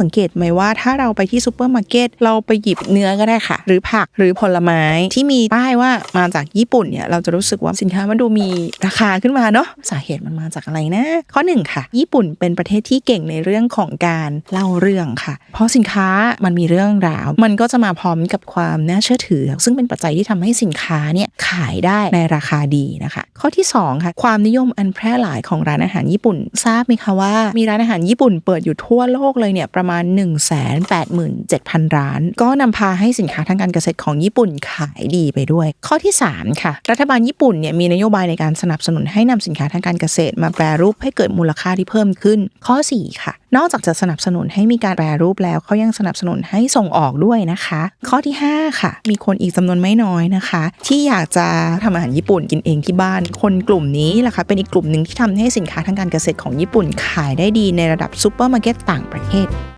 สังเกตไหมว่าถ้าเราไปที่ซูเปอร์มาร์เก็ตเราไปหยิบเนื้อก็ได้ค่ะ หรือผักหรือผลไม้ที่มีป้ายว่ามาจากญี่ปุ่นเนี่ยเราจะรู้สึกว่าสินค้ามันดูมีราคาขึ้นมาเนาะสาเหตุมันมาจากอะไรนะ ข้อหนึ่งค่ะ ญี่ปุ่นเป็นประเทศที่เก่งในเรื่องของการเล่าเรื่องค่ะ เพราะสินค้ามันมีเรื่องราว มันก็จะมาพร้อมกับความน่าเชื่อถือ ซึ่งเป็นปัจจัยที่ทำให้สินค้าเนี่ยขายได้ในราคาดีนะคะ ข้อที่สองค่ะความนิยมอันแพร่หลายของร้านอาหารญี่ปุ่น ทราบไหมคะว่า มีร้านอาหารญี่ปุ่นเปิดอยู่ทั่วโลกเลยเนี่ยประมาณ 1 8 7 0 0 0 ร้าน ก็นำพาให้สินค้าทางการเกษตรของญี่ปุ่นขายดีไปด้วย ข้อที่ 3 ค่ะ รัฐบาลญี่ปุ่นเนี่ยมีนโยบายในการสนับสนุนให้นำสินค้าทางการเกษตร มาแปรรูปให้เกิดมูลค่าที่เพิ่มขึ้น ข้อ 4 ค่ะ นอกจากจะสนับสนุนให้มีการแปรรูปแล้วเขายังสนับสนุนให้ส่งออกด้วยนะคะ ข้อที่ 5 ค่ะ มีคนอีกจำนวนไม่น้อยนะคะ ที่อยากจะทำอาหารญี่ปุ่นกินเองที่บ้าน คนกลุ่มนี้แหละค่ะเป็นอีกกลุ่มหนึ่งที่ทำให้สินค้าทางการเกษตรของญี่ปุ่นขายได้ดีในระดับซูเปอร์มาร์เก็ตต่างประเทศ